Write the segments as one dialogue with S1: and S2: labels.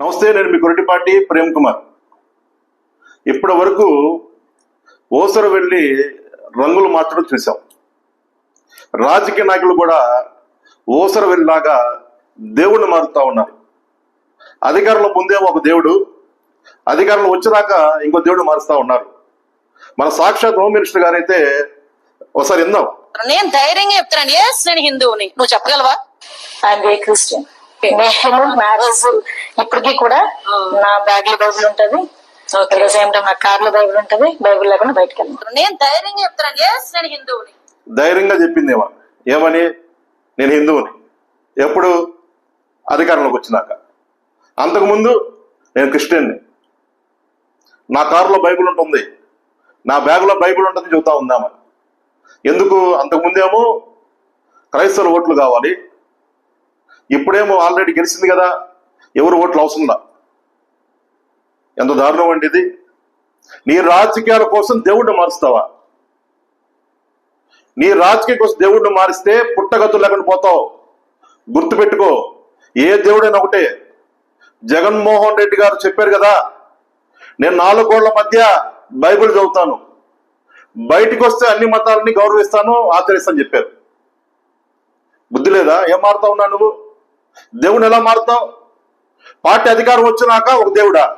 S1: నమస్తే నేను మీ కొరటిపాటి ప్రేమ్ కుమార్. ఇప్పటి వరకు ఓసర వెళ్ళి రంగులు మార్చడం చూసాం. రాజకీయ నాయకులు కూడా ఓసర వెళ్ళిలాగా దేవుణ్ణి మారుతా ఉన్నారు. అధికారంలో ముందేమో ఒక దేవుడు అధికారంలో వచ్చినాక ఇంకో దేవుడు మారుస్తా ఉన్నారు. మన సాక్షాత్ హోమ్ మినిస్టర్ గారైతే ఒకసారి విందాం.
S2: నేను ధైర్యంగా చెప్తున్నాను. ఎస్ నేను హిందువుని. నువ్వు చెప్పగలవా?
S3: ఐఎమ్ క్రిస్టియన్ నేను మ్యారేజ్ ఇప్పటికీ కూడా నా బ్యాగ్లో బైబిల్ ఉంటది. సేమ్ టైం నా కార్లో బైబిల్ ఉంటది. బైబిల్ లేకుండా బయటకు వెళ్ళను.
S2: నేను ధైర్యంగా చెప్తున్నాను ఎస్ నేను హిందువుని.
S1: ధైర్యంగా చెప్పిందేమో ఏమని? నేను హిందువుని. ఎప్పుడు అధికారంలోకి వచ్చినాక. అంతకుముందు నేను క్రిస్టియన్ని. నా కారులో బైబిల్ ఉంటుంది. నా బ్యాగులో బైబిల్ ఉంటుంది చెబుతా ఉందామని. ఎందుకు? అంతకుముందేమో క్రైస్తవుల ఓట్లు కావాలి. ఇప్పుడేమో ఆల్రెడీ గెలిచింది కదా. ఎవరు ఓట్లు అవసరంలా ఎంత దారుణం అండి ఇది. నీ రాజకీయాల కోసం దేవుడిని మారుస్తావా? నీ రాజకీయ కోసం దేవుడిని మారిస్తే పుట్టగతులు లేకుండా పోతావు. గుర్తుపెట్టుకో ఏ దేవుడైనా ఒకటే. జగన్మోహన్ రెడ్డి గారు చెప్పారు కదా నేను నాలుగు కోళ్ళ మధ్య బైబిల్ చదువుతాను. బయటికి వస్తే అన్ని మతాలని గౌరవిస్తాను ఆచరిస్తాను చెప్పారు. బుద్ధి లేదా? ఏం మారుతా ఉన్నా నువ్వు? దేవుని ఎలా మారుతావు? పార్టీ అధికారం వచ్చినాక ఒక దేవుడా?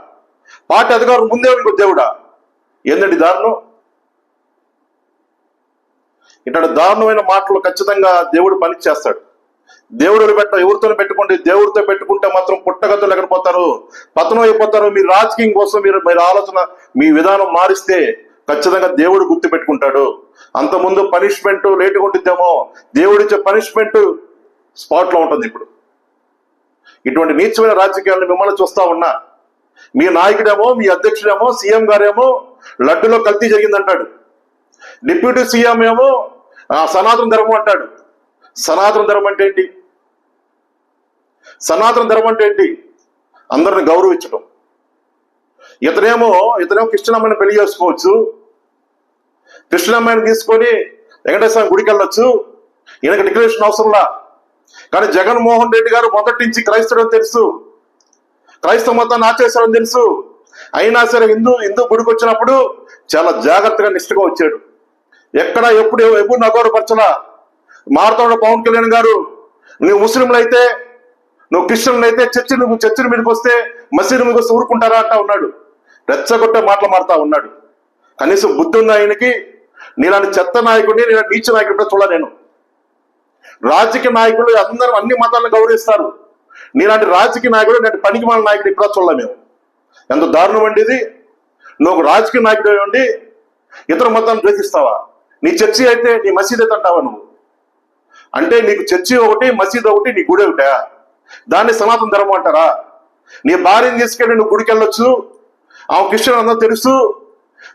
S1: పార్టీ అధికారం ముందే ఇంకో దేవుడా? ఏందండి దారుణం? ఇట్లాంటి దారుణమైన మాటలు ఖచ్చితంగా దేవుడు పని చేస్తాడు. దేవుడు పెట్ట ఎవరితో పెట్టుకోండి దేవుడితో పెట్టుకుంటే మాత్రం పుట్టగతులు ఎక్కడిపోతారు పతనం అయిపోతారు. మీ రాజకీయం కోసం మీరు మీరు ఆలోచన మీ విధానం మారిస్తే ఖచ్చితంగా దేవుడు గుర్తు పెట్టుకుంటాడు. అంతకుముందు పనిష్మెంట్ లేటుగా ఉంటుందేమో దేవుడిచ్చే పనిష్మెంట్ స్పాట్లో ఉంటుంది ఇప్పుడు. ఇటువంటి నీచమైన రాజకీయాలను మిమ్మల్ని చూస్తా ఉన్నా. మీ నాయకుడేమో మీ అధ్యక్షుడేమో సీఎం గారేమో లడ్డులో కల్తీ జరిగిందంటాడు. డిప్యూటీ సీఎం ఏమో సనాతన ధర్మం అంటాడు. సనాతన ధర్మం అంటే ఏంటి? సనాతన ధర్మం అంటే ఏంటి? అందరిని గౌరవించడం ఇతనేమో ఇతనేమో కృష్ణమ్మని పెళ్ళి చేసుకోవచ్చు. కృష్ణమ్మని తీసుకొని వెంకటేశ్వర గుడికి వెళ్ళొచ్చు. ఈయనకి డిక్లరేషన్ అవసరంలా. కానీ జగన్మోహన్ రెడ్డి గారు మొదటి నుంచి క్రైస్తవుడు తెలుసు. క్రైస్తవ మతాన్ని ఆచరిస్తాడని తెలుసు. అయినా సరే హిందూ హిందూ గుడికి వచ్చినప్పుడు చాలా జాగ్రత్తగా నిష్ఠగా వచ్చాడు. ఎక్కడ ఎప్పుడు ఎప్పుడు నగౌరపరచలా మారుతాడు పవన్ కళ్యాణ్ గారు నువ్వు ముస్లింలు అయితే నువ్వు క్రిస్టియన్లు అయితే చర్చి నువ్వు చర్చిల మీదకి వస్తే మసీదు మీదకి వస్తే ఊరుకుంటారా అంటా ఉన్నాడు. రెచ్చగొట్టే మాటలు మారుతా ఉన్నాడు. కనీసం బుద్ధి ఉంది ఆయనకి నీలాంటి చెత్త నాయకుడిని నేను నీచ నాయకుడిని చూడలేను నేను. రాజకీయ నాయకులు అందరూ అన్ని మతాలను గౌరవిస్తారు. నీలాంటి రాజకీయ నాయకుడు నేను పనికి మన నాయకుడు ఇక్కడ చూడలే మేము. ఎంత దారుణం అండి ఇది. నువ్వు రాజకీయ నాయకుడు ఉండి ఇతర మతాలను ద్వేషిస్తావా? నీ చర్చి అయితే నీ మసీద్ అయితే అంటావా నువ్వు? అంటే నీకు చర్చి ఒకటి మసీద్ ఒకటి నీ గుడి ఒకటా. దాన్ని సనాతన ధర్మం అంటారా? నీ భార్యను తీసుకెళ్ళి నువ్వు గుడికి వెళ్ళొచ్చు. ఆమె క్రిస్టియన్ అందరూ తెలుసు.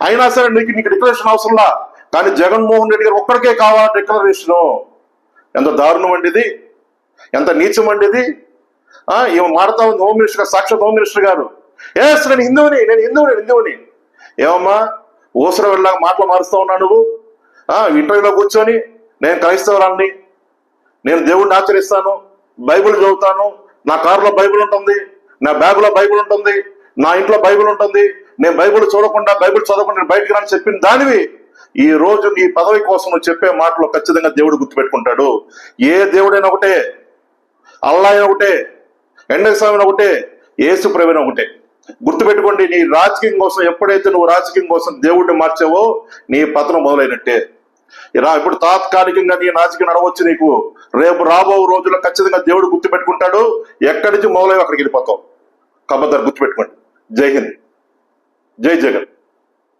S1: అయినా సరే నీకు నీకు డిక్లరేషన్ అవసరంలా? కానీ జగన్మోహన్ రెడ్డి గారు ఒక్కడికే కావాలా డిక్లరేషను ఎంత దారుణం అండి ఇది ఎంత నీచం అండి ఇది ఈమె మారుతా ఉంది హోమ్ మినిస్టర్ గారు సాక్షాత్ హోమ్ మినిస్టర్ గారు. ఎస్ నేను హిందువుని నేను హిందువుని హిందువుని. ఏమమ్మా ఊసర వెళ్ళాక మాటలు మారుస్తూ ఉన్నా నువ్వు? ఇంటర్వ్యూలో కూర్చొని నేను క్రైస్తవురాన్ని నేను దేవుడిని ఆచరిస్తాను బైబిల్ చదువుతాను. నా కారులో బైబిల్ ఉంటుంది నా బ్యాగులో బైబిల్ ఉంటుంది నా ఇంట్లో బైబిల్ ఉంటుంది. నేను బైబిల్ చూడకుండా బైబిల్ చదవకుండా నేను రాని చెప్పిన దానివి ఈ రోజు నీ పదవి కోసం నువ్వు చెప్పే మాటలు ఖచ్చితంగా దేవుడు గుర్తుపెట్టుకుంటాడు. ఏ దేవుడైనా ఒకటే అల్లా ఒకటే ఎండస్వామి ఒకటే ఏసు ప్రవీణ ఒకటే. గుర్తుపెట్టుకోండి నీ రాజకీయం కోసం ఎప్పుడైతే నువ్వు రాజకీయం కోసం దేవుడిని మార్చావో నీ పతనం మొదలైనట్టే. ఇలా ఇప్పుడు తాత్కాలికంగా నీ రాజకీయం నడవచ్చు నీకు. రేపు రాబో రోజుల్లో ఖచ్చితంగా దేవుడు గుర్తుపెట్టుకుంటాడు. ఎక్కడి నుంచి మొదలై అక్కడికి వెళ్ళిపోతావు. కబద్దరు గుర్తుపెట్టుకోండి. జై హింద్. జై జగన్.